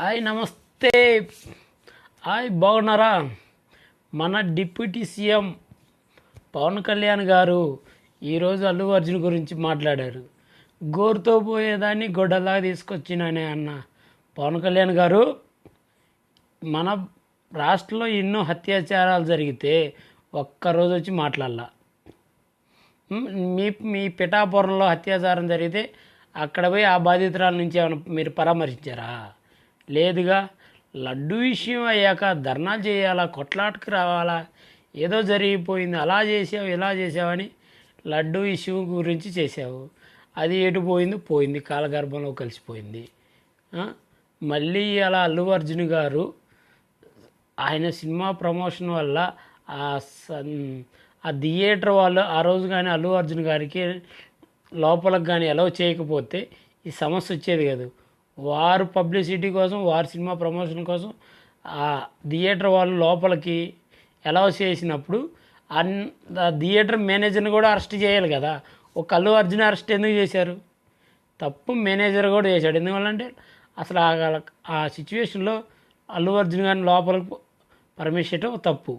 Hi నమస్తే. Hi బాగున్నారా? మన డిప్యూటీ సీఎం పవన్ కళ్యాణ్ గారు ఈరోజు అల్లు అర్జున్ గురించి మాట్లాడారు. గోరుతో పోయేదాన్ని గొడ్డలాగా తీసుకొచ్చినానే అన్న పవన్ కళ్యాణ్ గారు. మన రాష్ట్రంలో ఎన్నో అత్యాచారాలు జరిగితే ఒక్కరోజు వచ్చి మాట్లాడాల. మీ మీ పిఠాపురంలో అత్యాచారం జరిగితే అక్కడ పోయి ఆ బాధితురాల నుంచి ఏమైనా మీరు పరామర్శించారా? లేదుగా. లడ్డు విషయం అయ్యాక ధర్నాలు చేయాలా? కొట్లాటకు రావాలా? ఏదో జరిగిపోయింది. అలా చేసావు ఇలా చేసావని లడ్డు ఇష్యూ గురించి చేసావు అది ఎటు పోయింది? పోయింది. కాలగర్భంలో కలిసిపోయింది. మళ్ళీ అలా అల్లు అర్జున్ గారు ఆయన సినిమా ప్రమోషన్ వల్ల ఆ సన్- ఆ థియేటర్ వాళ్ళు ఆ రోజు కానీ అల్లు అర్జున్ గారికి లోపలకు కానీ అలౌ చేయకపోతే ఈ సమస్య వచ్చేది కాదు. వారు పబ్లిసిటీ కోసం వారి సినిమా ప్రమోషన్ కోసం ఆ థియేటర్ వాళ్ళు లోపలికి అలౌ చేసినప్పుడు అన్ థియేటర్ మేనేజర్ని కూడా అరెస్ట్ చేయాలి కదా. ఒక అల్లు అర్జున్ అరెస్ట్ ఎందుకు చేశారు? తప్పు మేనేజర్ కూడా చేశాడు. ఎందువల్లంటే అసలు ఆ- ఆ సిచ్యువేషన్లో అల్లు అర్జున్ గారిని లోపలికి పర్మిషన్ ఇవ్వటం తప్పు.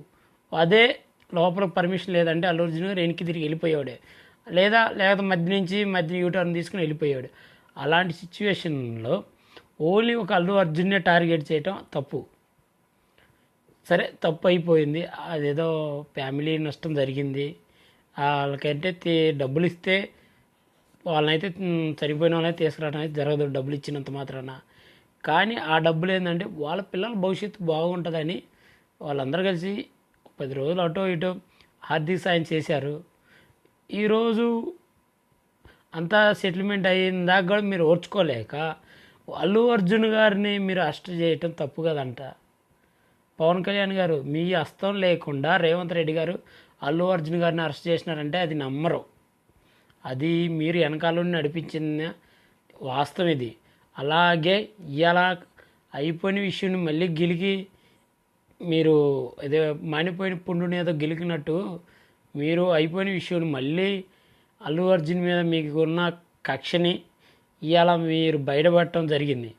అదే లోపలికి పర్మిషన్ లేదంటే అల్లు అర్జున్ గారు వెనక్కి తిరిగి వెళ్ళిపోయాడే లేదా లేకపోతే మధ్య నుంచి మధ్య యూటర్న్ తీసుకుని వెళ్ళిపోయాడు అలాంటి సిచ్యువేషన్లో ఓన్లీ ఒక అల్లు అర్జున్నే టార్గెట్ చేయటం తప్పు. సరే తప్పు అయిపోయింది అదేదో ఫ్యామిలీ నష్టం జరిగింది. వాళ్ళకంటే డబ్బులు ఇస్తే వాళ్ళనైతే సరిపోయిన చనిపోయిన వాళ్ళని తీసుకురావడం అయితే జరగదు డబ్బులు ఇచ్చినంత మాత్రాన. కానీ ఆ డబ్బులు ఏంటంటే వాళ్ళ పిల్లల భవిష్యత్తు బాగుంటుందని వాళ్ళందరూ కలిసి పది రోజులు అటో ఇటో ఆర్థిక సాయం చేశారు. ఈరోజు అంతా సెటిల్మెంట్ అయిన దాకా కూడా మీరు ఓర్చుకోలేక అల్లు అర్జున్ గారిని మీరు అరెస్ట్ చేయటం తప్పు కదంట. పవన్ కళ్యాణ్ గారు మీ హస్తం లేకుండా రేవంత్ రెడ్డి గారు అల్లు అర్జున్ గారిని అరెస్ట్ చేసినారంటే అది నమ్మరు. అది మీరు వెనకాలని నడిపించిన వాస్తవం ఇది. అలాగే ఇలా అయిపోయిన విషయం మళ్ళీ గిలికి మీరు అదే మానిపోయిన పుండుని ఏదో గెలికినట్టు మీరు అయిపోయిన విషయం మళ్ళీ అల్లు అర్జున్ మీద మీకు ఉన్న కక్షని ఇవాళ మీరు బయటపడటం జరిగింది.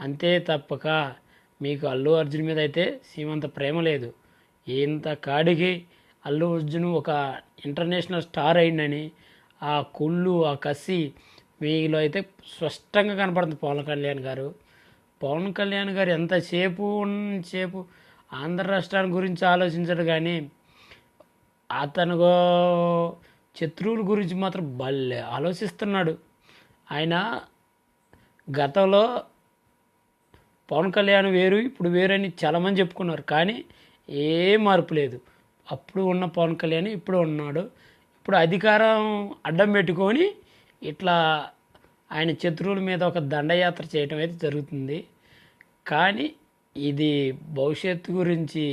అంతే తప్పక మీకు అల్లు అర్జున్ మీద అయితే సీమంత ప్రేమ లేదు. ఇంత కాడికి అల్లు అర్జున్ ఒక ఇంటర్నేషనల్ స్టార్ అయిందని ఆ కుళ్ళు ఆ కసి మీలో అయితే స్పష్టంగా కనపడుతుంది పవన్ కళ్యాణ్ గారు. పవన్ కళ్యాణ్ గారు ఎంతసేపు సేపు ఆంధ్ర రాష్ట్రాన్ని గురించి ఆలోచించడు కానీ అతను శత్రువుల గురించి మాత్రం భలే ఆలోచిస్తున్నాడు. ఆయన గతంలో పవన్ కళ్యాణ్ వేరు ఇప్పుడు వేరు అని చాలామంది చెప్పుకున్నారు. కానీ ఏ మార్పు లేదు. అప్పుడు ఉన్న పవన్ కళ్యాణ్ ఇప్పుడు ఉన్నాడు. ఇప్పుడు అధికారం అడ్డం పెట్టుకొని ఇట్లా ఆయన శత్రువుల మీద ఒక దండయాత్ర చేయటం అయితే జరుగుతుంది. కానీ ఇది భవిష్యత్తు గురించి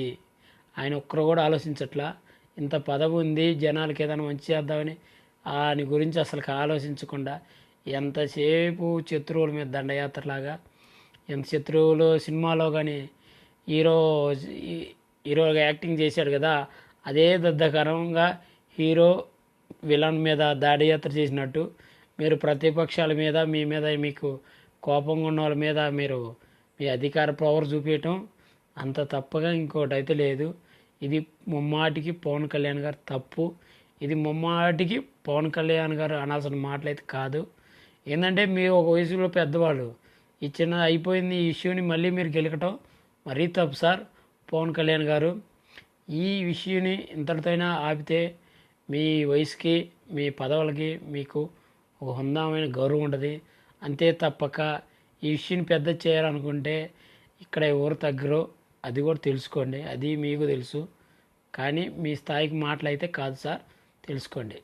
ఆయన ఒక్కరు కూడా ఆలోచించట్లా. ఇంత పదవి ఉంది జనాలకి ఏదైనా మంచి చేద్దామని ఆయన గురించి అసలు ఆలోచించకుండా ఎంతసేపు శత్రువుల మీద దండయాత్రలాగా ఎంత శత్రువులు సినిమాలో కానీ హీరో హీరోగా యాక్టింగ్ చేశాడు కదా అదే దద్దకరంగా హీరో విలన్ మీద దాడియాత్ర చేసినట్టు మీరు ప్రతిపక్షాల మీద మీ మీద మీకు కోపంగా ఉన్న వాళ్ళ మీద మీరు మీ అధికార పవర్ చూపించటం అంత తప్పగా ఇంకోటి అయితే లేదు. ఇది ముమ్మాటికి పవన్ కళ్యాణ్ గారు తప్పు. ఇది ముమ్మాటికి పవన్ కళ్యాణ్ గారు అనాల్సిన మాటలు అయితే కాదు. ఏంటంటే మీరు ఒక వయసులో పెద్దవాళ్ళు. ఈ చిన్న అయిపోయింది ఈ ఇష్యూని మళ్ళీ మీరు గెలకటం మరీ తప్పు సార్. పవన్ కళ్యాణ్ గారు ఈ విషయాన్ని ఇంతటితోనే ఆపితే మీ వయసుకి మీ పదవులకి మీకు ఒక హుందామైన గౌరవం ఉంటుంది. అంతే తప్పక ఈ విషయాన్ని పెద్ద చేయాలనుకుంటే ఇక్కడ ఎవరు తగ్గరో అది కూడా తెలుసుకోండి. అది మీకు తెలుసు. కానీ మీ స్థాయికి మాటలు అయితే కాదు సార్. తెలుసుకోండి.